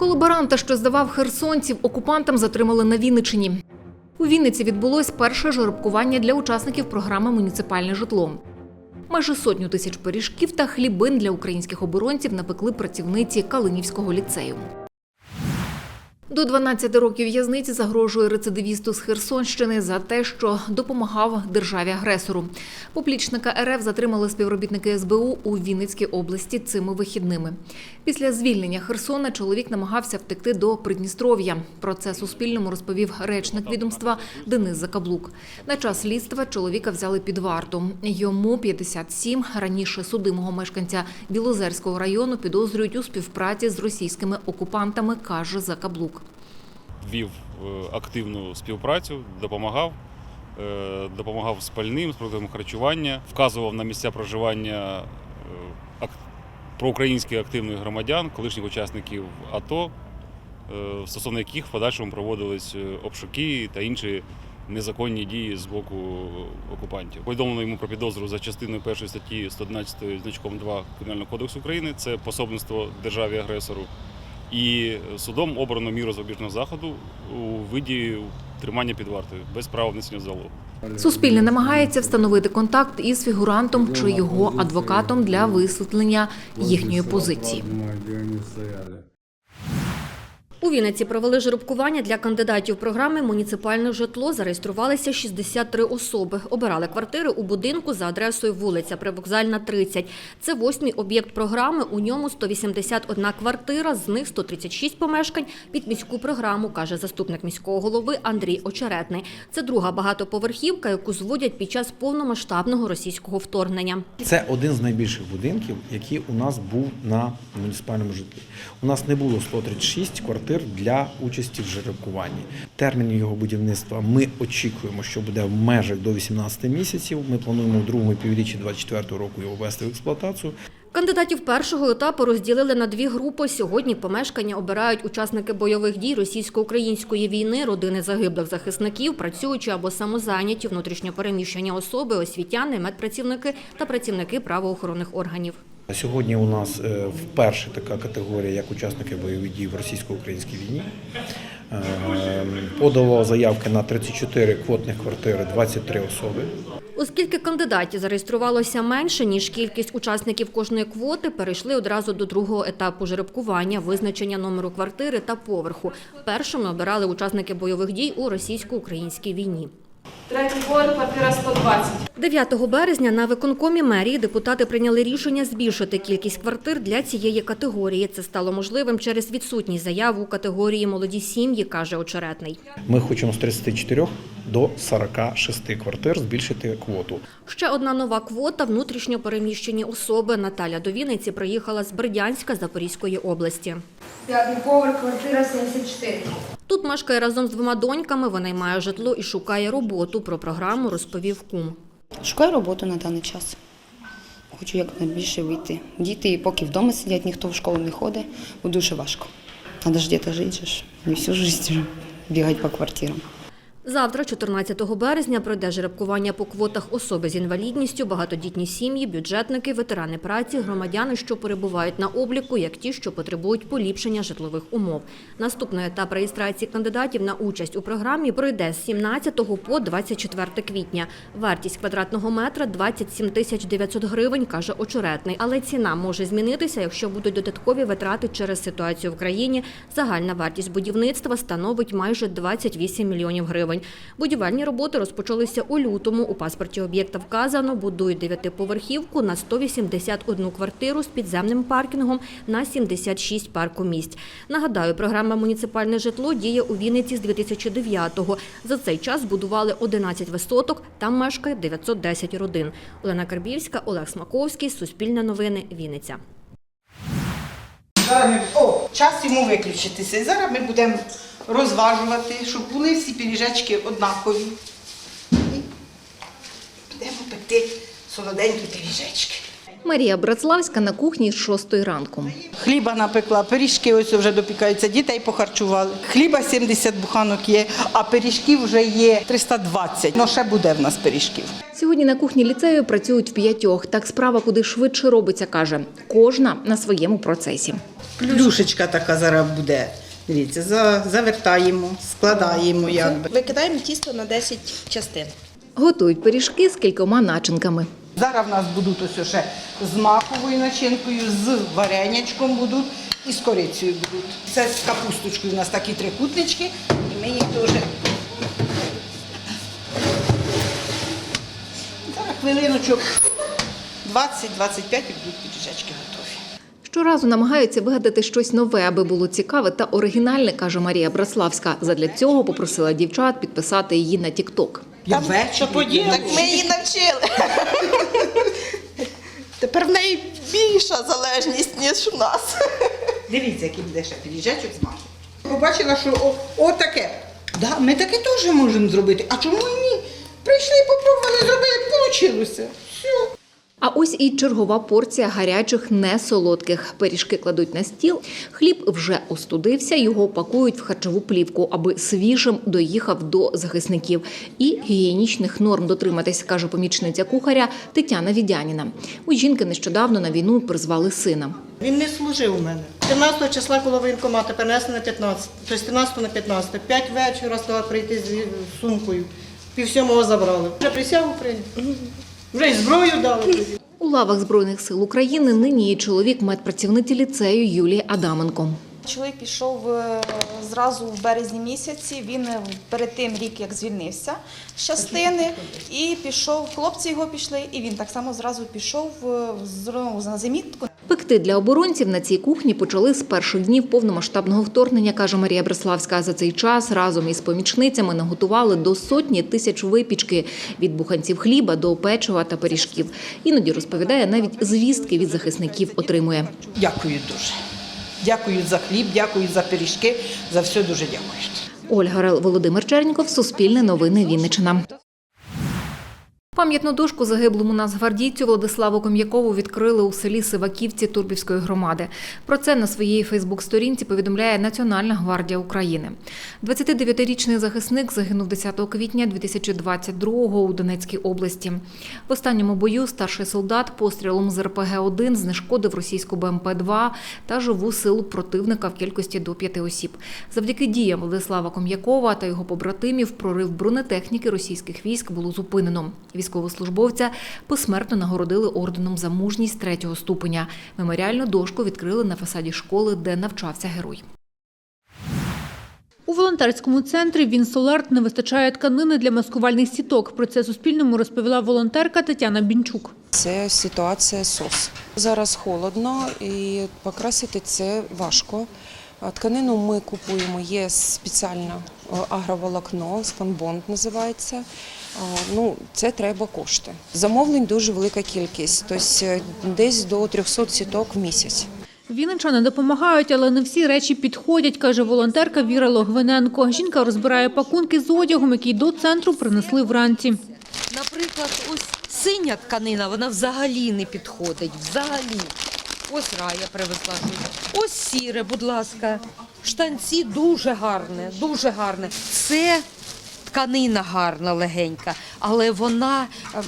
Колаборанта, що здавав херсонців, окупантам затримали на Вінничині. У Вінниці відбулось перше жеребкування для учасників програми Муніципальне житло. Майже сотню тисяч пиріжків та хлібин для українських оборонців напекли працівниці Калинівського ліцею. До 12 років в'язниці загрожує рецидивісту з Херсонщини за те, що допомагав державі-агресору. Поплічника РФ затримали співробітники СБУ у Вінницькій області цими вихідними. Після звільнення Херсона чоловік намагався втекти до Придністров'я. Про це Суспільному розповів речник відомства Денис Закаблук. На час слідства чоловіка взяли під варту. Йому 57, раніше судимого мешканця Білозерського району підозрюють у співпраці з російськими окупантами, каже Закаблук. Вів е, активну співпрацю, допомагав, е, допомагав з пальним, з продуктами харчування, вказував на місця проживання е, проукраїнських активних громадян, колишніх учасників АТО, стосовно яких в подальшому проводились обшуки та інші незаконні дії з боку окупантів. Повідомлено йому про підозру за частиною першої статті 111 значком 2 Кримінального кодексу України. Це пособництво державі агресору. І судом обрано міру запобіжного заходу у виді тримання під вартою без права внесення залогу. Суспільне намагається встановити контакт із фігурантом чи його адвокатом для висвітлення їхньої позиції. У Вінниці провели жеребкування для кандидатів програми Муніципальне житло зареєструвалися 63 особи. Обирали квартири у будинку за адресою вулиця Привокзальна, 30. Це восьмий об'єкт програми. У ньому 181 квартира, з них 136 помешкань під міську програму, каже заступник міського голови Андрій Очеретний. Це друга багатоповерхівка, яку зводять під час повномасштабного російського вторгнення. Це один з найбільших будинків, який у нас був на муніципальному житлі. У нас не було 136 квартир для участі в жеребкуванні. Термін його будівництва ми очікуємо, що буде в межах до 18 місяців. Ми плануємо в другому півріччі 2024 року його ввести в експлуатацію. Кандидатів першого етапу розділили на дві групи. Сьогодні помешкання обирають учасники бойових дій російсько-української війни, родини загиблих захисників, працюючі або самозайняті, внутрішньопереміщені особи, освітяни, медпрацівники та працівники правоохоронних органів. Сьогодні у нас е, вперше така категорія, як учасники бойових дій в російсько-українській війні. Е, Подало заявки на 34 квотних квартири 23 особи. Оскільки кандидатів зареєструвалося менше, ніж кількість учасників кожної квоти, перейшли одразу до другого етапу жеребкування, визначення номеру квартири та поверху. Першими обирали учасники бойових дій у російсько-українській війні. Третій поверх, квартира 120. 9 березня на виконкомі мерії депутати прийняли рішення збільшити кількість квартир для цієї категорії. Це стало можливим через відсутність заяв у категорії молоді сім'ї, каже очеретний. Ми хочемо з 34 до 46 квартир збільшити квоту. Ще одна нова квота – внутрішньо переміщені особи. Наталя до Вінниці приїхала з Бердянська Запорізької області. П'ятий поверх, квартира 74. Тут мешкає разом з двома доньками, винаймає житло і шукає роботу. Про програму розповів кум. Шукаю роботу на даний час. Хочу якнайбільше вийти. Діти поки вдома сидять, ніхто в школу не ходить, бо дуже важко. Треба ж десь жити, не всю життя бігати по квартирам. Завтра, 14 березня, пройде жеребкування по квотах особи з інвалідністю, багатодітні сім'ї, бюджетники, ветерани праці, громадяни, що перебувають на обліку, як ті, що потребують поліпшення житлових умов. Наступний етап реєстрації кандидатів на участь у програмі пройде з 17 по 24 квітня. Вартість квадратного метра – 27 тисяч 900 гривень, каже очеретний. Але ціна може змінитися, якщо будуть додаткові витрати через ситуацію в країні. Загальна вартість будівництва становить майже 28 мільйонів гривень. Будівельні роботи розпочалися у лютому. У паспорті об'єкта вказано, будують дев'ятиповерхівку на 181 квартиру з підземним паркінгом на 76 паркомісць. Нагадаю, програма «Муніципальне житло» діє у Вінниці з 2009-го. За цей час будували 11 висоток, там мешкає 910 родин. Олена Карбівська, Олег Смаковський, Суспільне новини, Вінниця. О, час йому виключитися. Зараз ми будемо розважувати, щоб були всі пиріжечки однакові. І будемо пекти солоденькі пиріжечки. Марія Братславська на кухні з 6 ранку. Хліба напекла, пиріжки ось вже допікаються, дітей похарчували. Хліба 70 буханок є, а пиріжків вже є 320. Ну ще буде в нас пиріжків. Сьогодні на кухні ліцею працюють в п'ятьох. Так справа куди швидше робиться, каже. Кожна на своєму процесі. Плюшечка така зараз буде. Дивіться, завертаємо, складаємо якби. Викидаємо тісто на 10 частин. Готують пиріжки з кількома начинками. Зараз в нас будуть ось ще з маковою начинкою, з варенячком будуть і з корицею будуть. Це з капусточкою у нас такі трикутнички, і ми їх теж. Зараз хвилиночок 20-25 і будуть пиріжечки готові. Щоразу намагаються вигадати щось нове, аби було цікаве та оригінальне, каже Марія Браславська. Задля цього попросила дівчат підписати її на Тікток. Я ввечері. Так ми її навчили. Тепер в неї більша залежність, ніж у нас. Дивіться, який буде ще пиріжечок з маком. Побачила, що о, о таке. Да, ми таке теж можемо зробити. А чому і ні? Прийшли, попробували, зробили, вийшло. Ось і чергова порція гарячих несолодких. Пиріжки кладуть на стіл. Хліб вже остудився. Його пакують в харчову плівку, аби свіжим доїхав до захисників. І гігієнічних норм дотриматись, каже помічниця кухаря Тетяна Відяніна. У жінки нещодавно на війну призвали сина. Він не служив у мене. 13 числа коло воєнкомату перенесли на 15, тобто 13 на 15. 5 вечора стала прийти з сумкою. Пів сьомого забрали. Вже присягу прийняли. Вже й зброю дали. Лавах Збройних сил України нині є чоловік медпрацівниці ліцею Юлії Адаменко. Чоловік пішов е, зразу в березні місяці. Він е, перед тим рік як звільнився з частини, і пішов. Хлопці його пішли, і він так само зразу пішов е, на замітку. Пекти для оборонців на цій кухні почали з перших днів повномасштабного вторгнення, каже Марія Бреславська. За цей час разом із помічницями наготували до сотні тисяч випічки від буханців хліба до печива та пиріжків. Іноді розповідає, навіть звістки від захисників отримує. Дякую дуже. Дякую за хліб, дякую за пиріжки, за все дуже дякую. Ольга Рел, Володимир Черніков, Суспільне новини Вінниччина. Пам'ятну дошку загиблому нацгвардійцю Владиславу Ком'якову відкрили у селі Сиваківці Турбівської громади. Про це на своїй Фейсбук-сторінці повідомляє Національна гвардія України. 29-річний захисник загинув 10 квітня 2022-го у Донецькій області. В останньому бою старший солдат пострілом з РПГ-1 знешкодив російську БМП-2 та живу силу противника в кількості до п'яти осіб. Завдяки діям Владислава Ком'якова та його побратимів прорив бронетехніки російських військ було зупинено. Військовослужбовця посмертно нагородили орденом за мужність третього ступеня. Меморіальну дошку відкрили на фасаді школи, де навчався герой. У волонтерському центрі «Вінсоларт» не вистачає тканини для маскувальних сіток. Про це Суспільному розповіла волонтерка Тетяна Бінчук. Це ситуація СОС. Зараз холодно і покрасити це важко. Тканину ми купуємо, є спеціальне е, агроволокно, спанбонд називається. Ну, це треба кошти. Замовлень дуже велика кількість, тобто е, десь до 300 сіток в місяць. Вінничани допомагають, але не всі речі підходять, каже волонтерка Віра Логвиненко. Жінка розбирає пакунки з одягом, який до центру принесли вранці. Наприклад, ось синя тканина, вона взагалі не підходить. Взагалі. Ось рая привезла. Ось сіре, будь ласка. Штанці дуже гарне, дуже гарне. Це тканина гарна, легенька, але вона ем,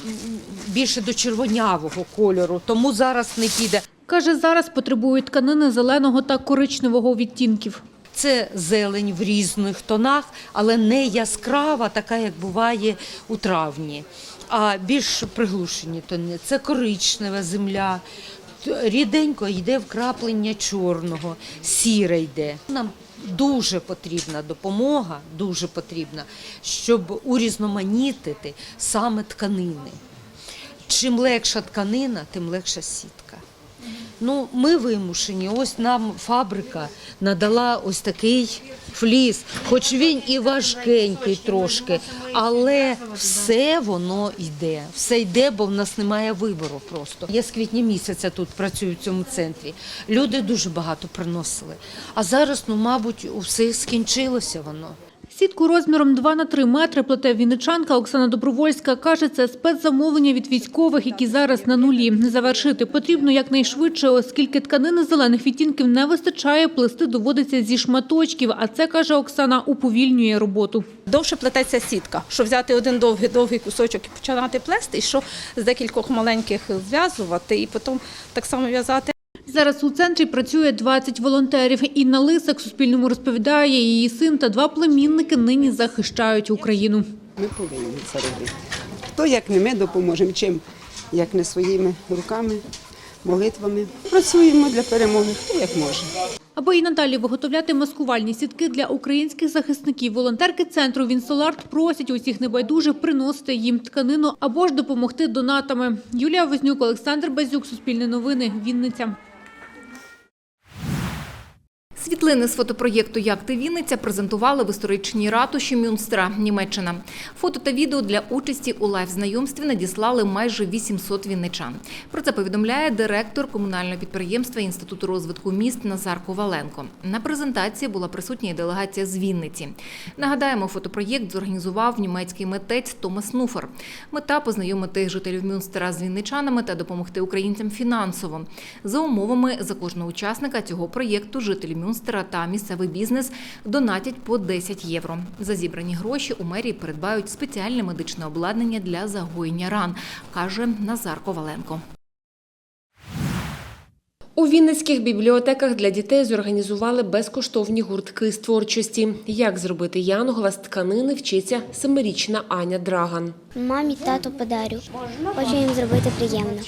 більше до червонявого кольору, тому зараз не піде. Каже, зараз потребують тканини зеленого та коричневого відтінків. Це зелень в різних тонах, але не яскрава, така, як буває у травні, а більш приглушені тони. Це коричнева земля. Ріденько йде вкраплення чорного, сіре йде. Нам дуже потрібна допомога, дуже потрібна, щоб урізноманітити саме тканини. Чим легша тканина, тим легша сітка. Ну, ми вимушені. Ось нам фабрика надала ось такий фліс, хоч він і важкенький трошки, але все воно йде. Все йде, бо в нас немає вибору просто. Я з квітня місяця тут працюю в цьому центрі. Люди дуже багато приносили. А зараз, ну, мабуть, все скінчилося воно. Сітку розміром 2 на 3 метри плете вінничанка Оксана Добровольська. Каже, це спецзамовлення від військових, які зараз на нулі. Завершити потрібно якнайшвидше, оскільки тканини зелених відтінків не вистачає, плести доводиться зі шматочків. А це, каже Оксана, уповільнює роботу. Довше плететься сітка, що взяти один довгий довгий кусочок і починати плести, і що з декількох маленьких зв'язувати, і потім так само в'язати. Зараз у центрі працює 20 волонтерів. Інна Лисак Суспільному розповідає, її син та два племінники нині захищають Україну. Ми повинні це робити. Хто як не ми допоможемо, чим, як не своїми руками, молитвами. Працюємо для перемоги, хто як може. Аби і надалі виготовляти маскувальні сітки для українських захисників, волонтерки центру Вінсоларт просять усіх небайдужих приносити їм тканину або ж допомогти донатами. Юлія Вознюк, Олександр Базюк, Суспільне новини, Вінниця. Світлини з фотопроєкту Як ти Вінниця презентували в історичній ратуші Мюнстера, Німеччина. Фото та відео для участі у лайв-знайомстві надіслали майже 800 вінничан. Про це повідомляє директор комунального підприємства Інституту розвитку міст Назар Коваленко. На презентації була присутня і делегація з Вінниці. Нагадаємо, фотопроєкт зорганізував німецький митець Томас Нуфер. Мета познайомити жителів Мюнстера з вінничанами та допомогти українцям фінансово. За умовами за кожного учасника цього проєкту жителі Мюнстера та місцевий бізнес донатять по 10 євро. За зібрані гроші у мерії придбають спеціальне медичне обладнання для загоєння ран, каже Назар Коваленко. У Вінницьких бібліотеках для дітей зорганізували безкоштовні гуртки з творчості. Як зробити янгола з тканини вчиться семирічна Аня Драган. Мамі тато подарю. Хочу їм зробити приємно.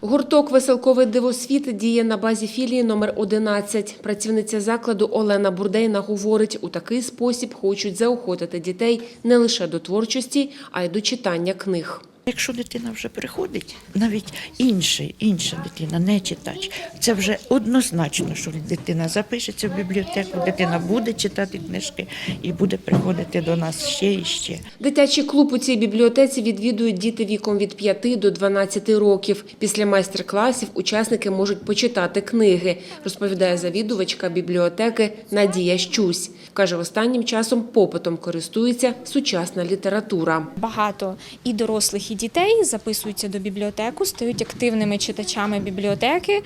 Гурток Веселковий дивосвіт діє на базі філії номер 11. Працівниця закладу Олена Бурдейна говорить, у такий спосіб хочуть заохотити дітей не лише до творчості, а й до читання книг. Якщо дитина вже приходить, навіть інша, інша дитина, не читач, це вже однозначно, що дитина запишеться в бібліотеку, дитина буде читати книжки і буде приходити до нас ще і ще. Дитячий клуб у цій бібліотеці відвідують діти віком від 5 до 12 років. Після майстер-класів учасники можуть почитати книги, розповідає завідувачка бібліотеки Надія Щусь. Каже, останнім часом попитом користується сучасна література. Багато і дорослих, і дітей записуються до бібліотеку, стають активними читачами бібліотеки.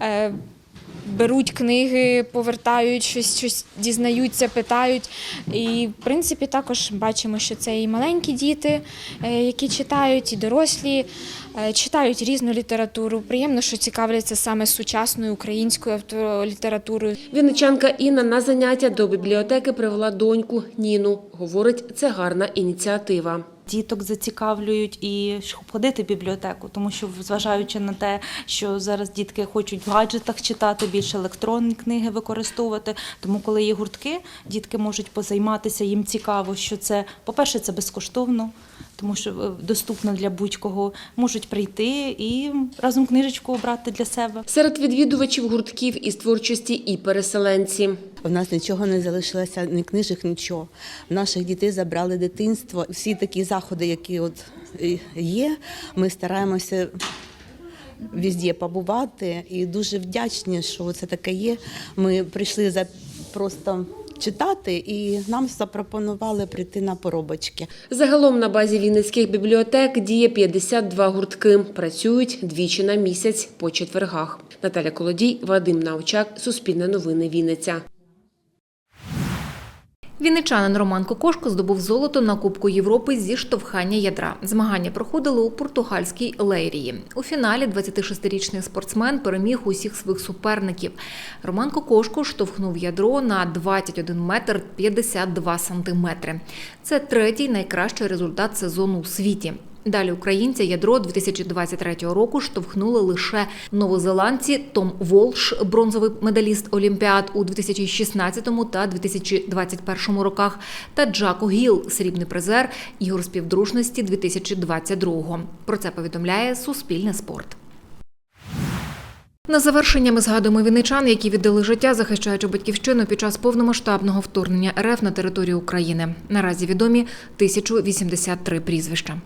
е, Беруть книги, повертають щось, щось дізнаються, питають. І в принципі також бачимо, що це і маленькі діти, е, які читають, і дорослі е, читають різну літературу. Приємно, що цікавляться саме сучасною українською авторлітературою. Вінничанка Інна на заняття до бібліотеки привела доньку Ніну. Говорить, це гарна ініціатива. Діток зацікавлюють і ходити в бібліотеку, тому що зважаючи на те, що зараз дітки хочуть в гаджетах читати, більше електронні книги використовувати. Тому, коли є гуртки, дітки можуть позайматися. Їм цікаво, що це, по-перше, це безкоштовно, тому що е, доступно для будь-кого. Можуть прийти і разом книжечку обрати для себе. Серед відвідувачів гуртків із творчості і переселенці. У нас нічого не залишилося, ні книжок, нічого. В наших дітей забрали дитинство. Всі такі заходи, які от е, є, ми стараємося везде побувати і дуже вдячні, що це таке є. Ми прийшли за просто читати, і нам запропонували прийти на поробочки. Загалом на базі Вінницьких бібліотек діє 52 гуртки. Працюють двічі на місяць по четвергах. Наталя Колодій, Вадим Научак, Суспільне новини Вінниця. Вінничанин Роман Кокошко здобув золото на Кубку Європи зі штовхання ядра. Змагання проходили у португальській Лейрії. У фіналі 26-річний спортсмен переміг усіх своїх суперників. Роман Кокошко штовхнув ядро на 21 метр 52 сантиметри. Це третій найкращий результат сезону у світі. Далі українця ядро 2023 року штовхнули лише новозеландці Том Волш, бронзовий медаліст Олімпіад у 2016 та 2021 роках, та Джако Гіл, срібний призер ігор співдружності 2022. Про це повідомляє Суспільне спорт. На завершення ми згадуємо вінничан, які віддали життя, захищаючи батьківщину під час повномасштабного вторгнення РФ на територію України. Наразі відомі 1083 прізвища.